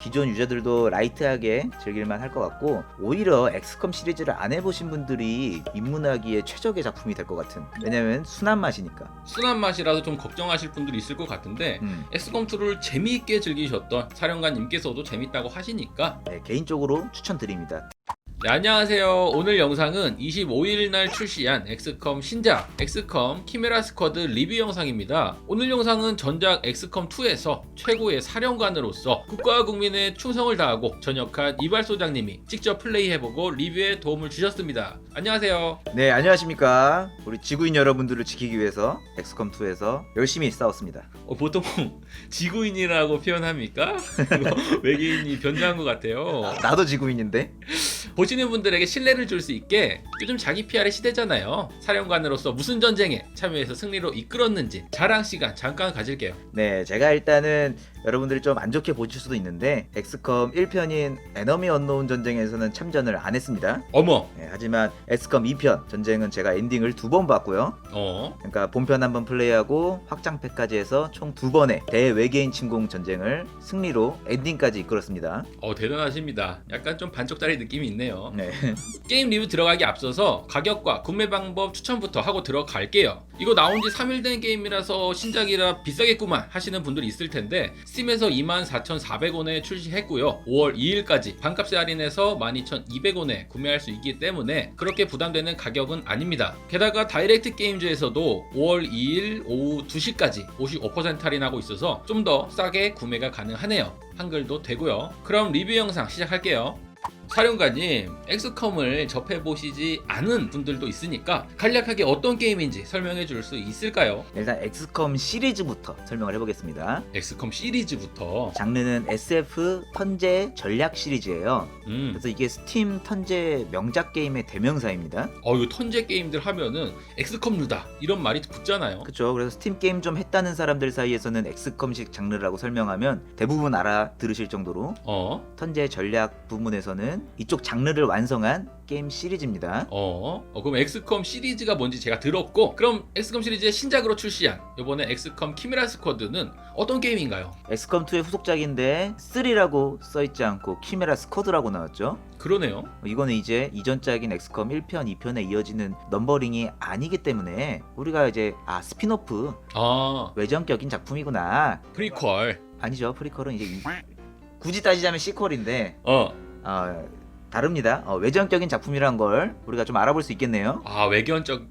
기존 유저들도 라이트하게 즐길만 할 것 같고 오히려 엑스컴 시리즈를 안 해보신 분들이 입문하기에 최적의 작품이 될 것 같은. 왜냐면 순한 맛이니까. 순한 맛이라서 좀 걱정하실 분들이 있을 것 같은데 음. 엑스컴 2를 재미있게 즐기셨던 사령관님께서도 재밌다고 하시니까 네, 개인적으로 추천드립니다 네, 안녕하세요. 오늘 영상은 25일 날 출시한 엑스컴 신작 엑스컴 키메라 스쿼드 리뷰 영상입니다. 오늘 영상은 전작 엑스컴 2에서 최고의 사령관으로서 국가와 국민의 충성을 다하고 전역한 이발 소장님이 직접 플레이해보고 리뷰에 도움을 주셨습니다. 안녕하세요. 네 안녕하십니까 우리 지구인 여러분들을 지키기 위해서 엑스컴 2에서 열심히 싸웠습니다 어, 보통 지구인이라고 표현합니까? 외계인이 변장한 것 같아요. 나도 지구인인데 보시는 분들에게 신뢰를 줄 수 있게 요즘 자기 PR의 시대잖아요. 사령관으로서 무슨 전쟁에 참여해서 승리로 이끌었는지 자랑 시간 잠깐 가질게요. 네 제가 일단은 여러분들이 좀 안 좋게 보실 수도 있는데 엑스컴 1편인 에너미 언노운 전쟁에서는 참전을 안 했습니다 어머, 네, 하지만 엑스컴 2편 전쟁은 제가 엔딩을 두 번 봤고요 어, 그러니까 본편 한 번 플레이하고 확장팩까지 해서 총 두 번의 대외계인 침공 전쟁을 승리로 엔딩까지 이끌었습니다. 어 대단하십니다. 약간 좀 반쪽짜리 느낌이 있네요. 네. 게임 리뷰 들어가기 앞서서 가격과 구매 방법 추천부터 하고 들어갈게요. 이거 나온 지 3일 된 게임이라서 신작이라 비싸겠구만 하시는 분들이 있을 텐데 스팀에서 24,400원에 출시했고요. 5월 2일까지 반값에 할인해서 12,200원에 구매할 수 있기 때문에 그렇게 부담되는 가격은 아닙니다. 게다가 다이렉트 게임즈에서도 5월 2일 오후 2시까지 55% 할인하고 있어서 좀 더 싸게 구매가 가능하네요. 한글도 되고요. 그럼 리뷰 영상 시작할게요. 사령관님, 엑스컴을 접해보시지 않은 분들도 있으니까 간략하게 어떤 게임인지 설명해 줄 수 있을까요? 일단 엑스컴 시리즈부터 설명을 해보겠습니다. 엑스컴 시리즈부터 장르는 SF 턴제 전략 시리즈예요. 음, 그래서 이게 스팀 턴제 명작 게임의 대명사입니다. 어, 이거 턴제 게임들 하면은 엑스컴류다 이런 말이 붙잖아요. 그렇죠. 그래서 스팀 게임 좀 했다는 사람들 사이에서는 엑스컴식 장르라고 설명하면 대부분 알아들으실 정도로 어, 턴제 전략 부문에서는 이쪽 장르를 완성한 게임 시리즈입니다. 어, 어, 그럼 엑스컴 시리즈가 뭔지 제가 들었고, 그럼 엑스컴 시리즈의 신작으로 출시한 이번에 엑스컴 키미라 스쿼드는 어떤 게임인가요? 엑스컴 2의 후속작인데 3라고 써있지 않고 키메라 스쿼드라고 나왔죠. 그러네요. 이거는 이제 이전작인 엑스컴 1편, 2편에 이어지는 넘버링이 아니기 때문에 우리가 이제 아 스피노프 아, 외전격인 작품이구나. 프리퀄. 아니죠. 프리퀄은 이제 이- 굳이 따지자면 시퀄인데 어, 어, 다릅니다. 어, 외전격인 작품이란 걸 우리가 좀 알아볼 수 있겠네요. 아 외견적.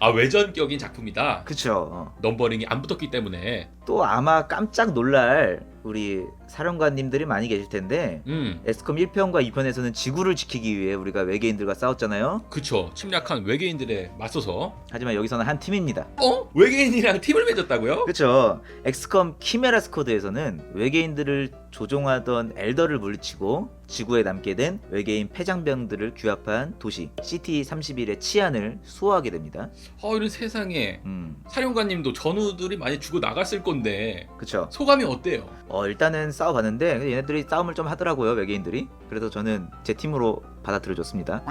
아 외전격인 작품이다. 그쵸. 어. 넘버링이 안 붙었기 때문에. 또 아마 깜짝 놀랄 우리 사령관님들이 많이 계실 텐데 음, 엑스컴 1편과 2편에서는 지구를 지키기 위해 우리가 외계인들과 싸웠잖아요. 그쵸. 침략한 외계인들에 맞서서. 하지만 여기서는 한 팀입니다. 어? 외계인이랑 팀을 맺었다고요? 그렇죠. 엑스컴 키메라 스쿼드에서는 외계인들을 조종하던 엘더를 물리치고 지구에 남게 된 외계인 폐장병들을 규합한 도시 시티 31의 치안을 수호하게 됩니다. 어 이런 세상에. 음, 사령관님도 전우들이 많이 죽어 나갔을 건데 그렇죠. 소감이 어때요? 어, 일단은 싸워봤는데 얘네들이 싸움을 좀 하더라고요 외계인들이. 그래서 저는 제 팀으로 받아들여줬습니다.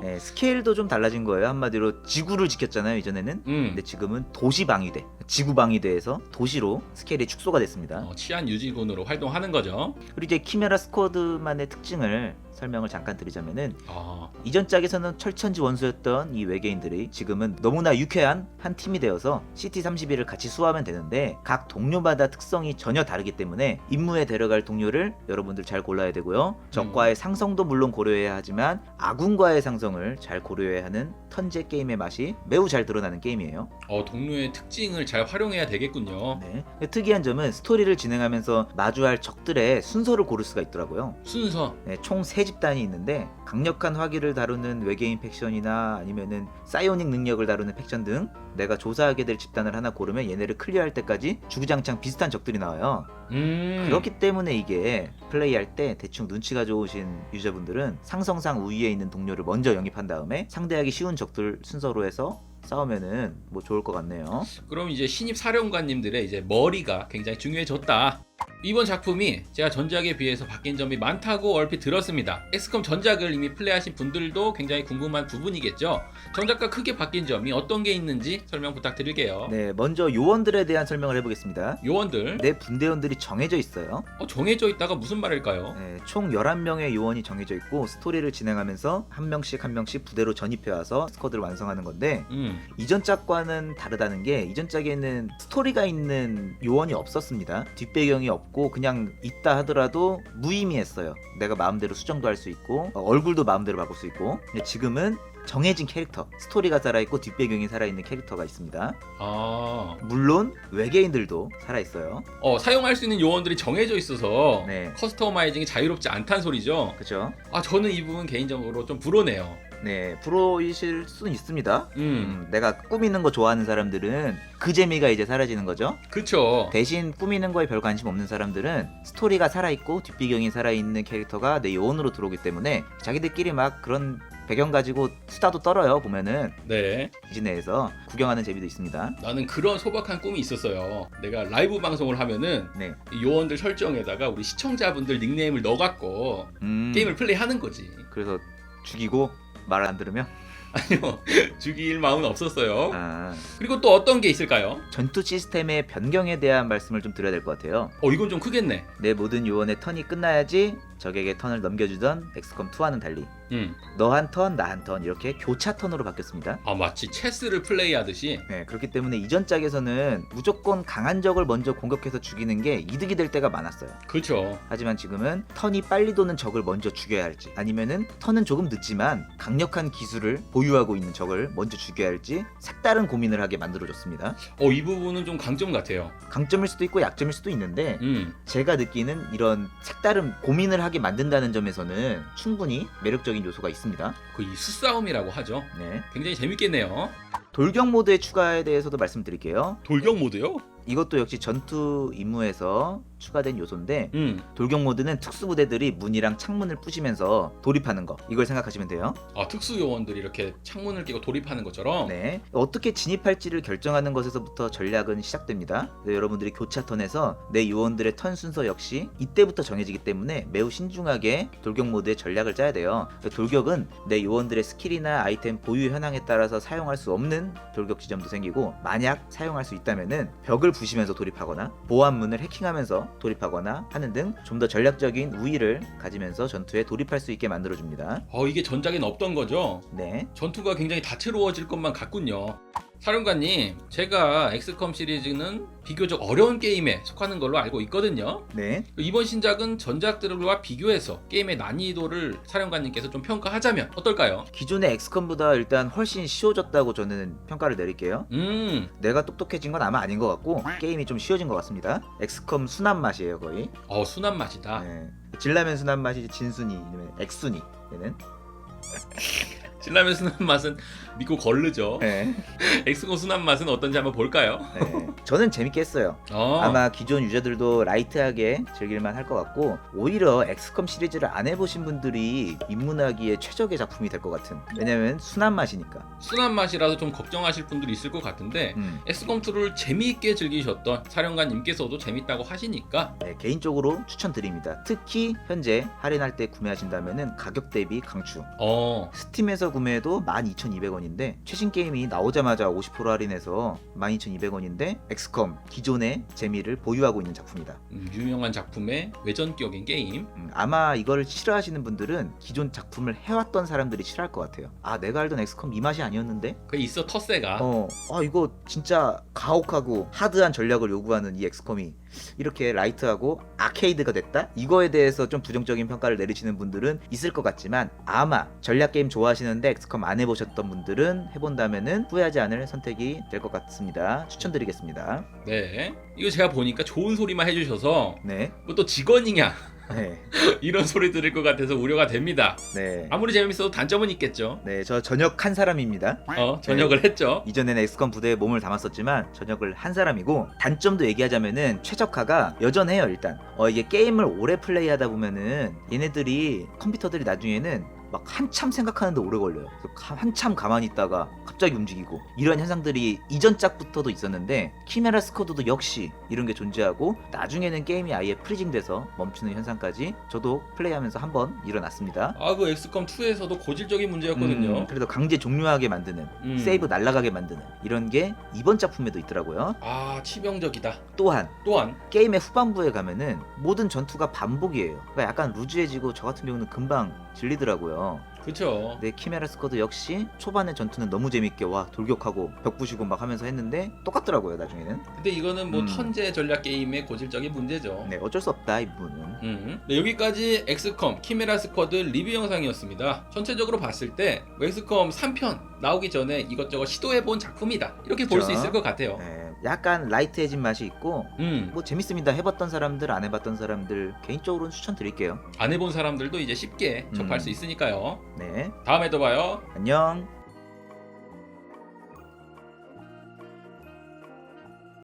네, 스케일도 좀 달라진 거예요. 한마디로 지구를 지켰잖아요 이전에는. 음, 근데 지금은 도시 방위대, 지구 방위대에서 도시로 스케일이 축소가 됐습니다. 어, 치안 유지군으로 활동하는 거죠. 그리고 이제 키메라 스쿼드만의 특징을 설명을 잠깐 드리자면은 아, 이전 짝에서는 철천지 원수였던 이 외계인들이 지금은 너무나 유쾌한 한 팀이 되어서 시티 31을 같이 수호하면 되는데 각 동료마다 특성이 전혀 다르기 때문에 임무에 데려갈 동료를 여러분들 잘 골라야 되고요. 적과의 상성도 물론 고려해야 하지만 아군과의 상성을 잘 고려해야 하는 턴제 게임의 맛이 매우 잘 드러나는 게임이에요. 어, 동료의 특징을 잘 활용해야 되겠군요. 네. 특이한 점은 스토리를 진행하면서 마주할 적들의 순서를 고를 수가 있더라고요. 순서. 네, 총 3 집단이 있는데 강력한 화기를 다루는 외계인 팩션이나 아니면은 사이오닉 능력을 다루는 팩션 등 내가 조사하게 될 집단을 하나 고르면 얘네를 클리어할 때까지 주구장창 비슷한 적들이 나와요. 음. 그렇기 때문에 이게 플레이할 때 대충 눈치가 좋으신 유저분들은 상성상 우위에 있는 동료를 먼저 영입한 다음에 상대하기 쉬운 적들 순서로 해서 싸우면은 뭐 좋을 것 같네요. 그럼 이제 신입 사령관님들의 이제 머리가 굉장히 중요해졌다. 이번 작품이 제가 전작에 비해서 바뀐 점이 많다고 얼핏 들었습니다. 엑스컴 전작을 이미 플레이하신 분들도 굉장히 궁금한 부분이겠죠. 전작과 크게 바뀐 점이 어떤 게 있는지 설명 부탁드릴게요. 네, 먼저 요원들에 대한 설명을 해보겠습니다. 요원들 내 분대원들이 정해져 있어요. 어, 정해져 있다가 무슨 말일까요? 네, 총 11명의 요원이 정해져 있고 스토리를 진행하면서 한 명씩 한 명씩 부대로 전입해와서 스쿼드를 완성하는 건데 음, 이전 짝과는 다르다는 게 이전 짝에는 스토리가 있는 요원이 없었습니다. 뒷배경이 없고 그냥 있다 하더라도 무의미했어요. 내가 마음대로 수정도 할 수 있고 어, 얼굴도 마음대로 바꿀 수 있고 근데 지금은 정해진 캐릭터, 스토리가 살아있고 뒷배경이 살아있는 캐릭터가 있습니다. 아, 물론 외계인들도 살아있어요. 어, 사용할 수 있는 요원들이 정해져 있어서 네. 커스터마이징이 자유롭지 않다는 소리죠. 그죠? 아, 저는 이 부분 개인적으로 좀 불호네요. 네, 프로이실 수는 있습니다. 음, 음, 내가 꾸미는 거 좋아하는 사람들은 그 재미가 이제 사라지는 거죠. 그쵸. 대신 꾸미는 거에 별 관심 없는 사람들은 스토리가 살아있고 뒷배경이 살아있는 캐릭터가 내 요원으로 들어오기 때문에 자기들끼리 막 그런 배경 가지고 수다도 떨어요 보면은 네. 디즈니에서 구경하는 재미도 있습니다. 나는 그런 소박한 꿈이 있었어요. 내가 라이브 방송을 하면은 네. 이 요원들 설정에다가 우리 시청자분들 닉네임을 넣어갖고 음, 게임을 플레이하는 거지. 그래서 죽이고 말을 안 들으면 아니요, 죽일 마음은 없었어요. 아, 그리고 또 어떤 게 있을까요? 전투 시스템의 변경에 대한 말씀을 좀 드려야 될 것 같아요. 어, 이건 좀 크겠네. 내 모든 요원의 턴이 끝나야지 적에게 턴을 넘겨주던 엑스컴 2와는 달리 음. 너 한 턴, 나 한 턴 이렇게 교차 턴으로 바뀌었습니다. 아, 마치 체스를 플레이하듯이. 네, 그렇기 때문에 이전 짝에서는 무조건 강한 적을 먼저 공격해서 죽이는 게 이득이 될 때가 많았어요. 그렇죠. 하지만 지금은 턴이 빨리 도는 적을 먼저 죽여야 할지 아니면은 턴은 조금 늦지만 강력한 기술을 보유하고 있는 적을 먼저 죽여야 할지 색다른 고민을 하게 만들어줬습니다. 어, 이 부분은 좀 강점 같아요. 강점일 수도 있고 약점일 수도 있는데 음. 제가 느끼는 이런 색다른 고민을 하게 만든다는 점에서는 충분히 매력적인 요소가 있습니다. 그 이 수싸움이라고 하죠. 네. 굉장히 재밌겠네요. 돌격 모드의 추가에 대해서도 말씀드릴게요. 돌격 모드요? 이것도 역시 전투 임무에서 추가된 요소인데 음. 돌격 모드는 특수부대들이 문이랑 창문을 부시면서 돌입하는 거 이걸 생각하시면 돼요. 아, 특수 요원들이 이렇게 창문을 끼고 돌입하는 것처럼. 네. 어떻게 진입할지를 결정하는 것에서부터 전략은 시작됩니다. 네, 여러분들이 교차 턴에서 내 요원들의 턴 순서 역시 이때부터 정해지기 때문에 매우 신중하게 돌격 모드의 전략을 짜야 돼요. 돌격은 내 요원들의 스킬이나 아이템 보유 현황에 따라서 사용할 수 없는 돌격 지점도 생기고 만약 사용할 수 있다면은 벽을 부시면서 돌입하거나 보안문을 해킹하면서 돌입하거나 하는 등 좀 더 전략적인 우위를 가지면서 전투에 돌입할 수 있게 만들어줍니다. 어, 이게 전작엔 없던 거죠? 네. 전투가 굉장히 다채로워질 것만 같군요. 사령관님, 제가 엑스컴 시리즈는 비교적 어려운 게임에 속하는 걸로 알고 있거든요. 네. 이번 신작은 전작들과 비교해서 게임의 난이도를 사령관님께서 좀 평가하자면 어떨까요? 기존의 엑스컴보다 일단 훨씬 쉬워졌다고 저는 평가를 내릴게요. 음, 내가 똑똑해진 건 아마 아닌 것 같고 게임이 좀 쉬워진 것 같습니다. 엑스컴 순한 맛이에요 거의. 어 순한 맛이다. 네. 진라면 순한 맛이지 진순이 아니면 엑순이 얘는. 신라면 순한 맛은 믿고 거르죠. 네. 엑스컴 순한 맛은 어떤지 한번 볼까요? 네. 저는 재밌게 했어요. 어, 아마 기존 유저들도 라이트하게 즐길만 할 것 같고 오히려 엑스컴 시리즈를 안 해보신 분들이 입문하기에 최적의 작품이 될 것 같은. 왜냐면 순한 맛이니까. 순한 맛이라서 좀 걱정하실 분들이 있을 것 같은데 음. 엑스컴 2를 재미있게 즐기셨던 사령관님께서도 재밌다고 하시니까 네, 개인적으로 추천드립니다. 특히 현재 할인할 때 구매하신다면은 가격 대비 강추. 어 스팀에서 구매해도 12,200원 인데 최신 게임이 나오자마자 50% 할인해서 12,200원인데 엑스컴 기존의 재미를 보유하고 있는 작품이다. 음, 유명한 작품의 외전격인 게임 음, 아마 이걸 싫어하시는 분들은 기존 작품을 해왔던 사람들이 싫어할 것 같아요. 아 내가 알던 엑스컴 이 맛이 아니었는데? 그 있어 텃세가 어, 아 이거 진짜 가혹하고 하드한 전략을 요구하는 이 엑스컴이 이렇게 라이트하고 아케이드가 됐다? 이거에 대해서 좀 부정적인 평가를 내리시는 분들은 있을 것 같지만 아마 전략 게임 좋아하시는데 엑스컴 안 해보셨던 분들은 해본다면은 후회하지 않을 선택이 될 것 같습니다. 추천드리겠습니다. 네 이거 제가 보니까 좋은 소리만 해주셔서 네, 뭐또 직원이냐 네, 이런 소리 들을 것 같아서 우려가 됩니다. 네. 아무리 재밌어도 단점은 있겠죠. 네, 저 전역한 사람입니다. 어 전역을 했죠. 이전에는 엑스컴 부대에 몸을 담았었지만 전역을 한 사람이고 단점도 얘기하자면은 최적화가 여전해요 일단. 어 이게 게임을 오래 플레이하다 보면은 얘네들이 컴퓨터들이 나중에는 막 한참 생각하는데 오래 걸려요. 가- 한참 가만히 있다가 갑자기 움직이고 이런 현상들이 이전 짝부터도 있었는데 키메라 스쿼드도 역시 이런 게 존재하고 나중에는 게임이 아예 프리징돼서 멈추는 현상까지 저도 플레이하면서 한 번 일어났습니다. 아 그 엑스컴 2에서도 고질적인 문제였거든요. 음, 그래도 강제 종료하게 만드는 음. 세이브 날아가게 만드는 이런 게 이번 작품에도 있더라고요. 아 치명적이다. 또한 또한 게임의 후반부에 가면은 모든 전투가 반복이에요. 그러니까 약간 루즈해지고 저 같은 경우는 금방 질리더라고 요. 그쵸. 근데 키메라 스쿼드 역시 초반의 전투는 너무 재밌게 와 돌격하고 벽 부시고 막 하면서 했는데 똑같더라고요 나중에는. 근데 이거는 뭐 음. 턴제 전략 게임의 고질적인 문제죠. 네 어쩔 수 없다 이 부분은. 음. 네, 여기까지 엑스컴 키메라 스쿼드 리뷰 영상이었습니다. 전체적으로 봤을 때 엑스컴 3편 나오기 전에 이것저것 시도해본 작품이다. 이렇게 볼 수 그쵸. 있을 것 같아요. 네, 약간 라이트해진 맛이 있고 음. 뭐 재밌습니다. 해봤던 사람들 안 해봤던 사람들 개인적으로는 추천드릴게요. 안 해본 사람들도 이제 쉽게 접할 음. 수 있으니까요. 네 다음에 또 봐요. 안녕.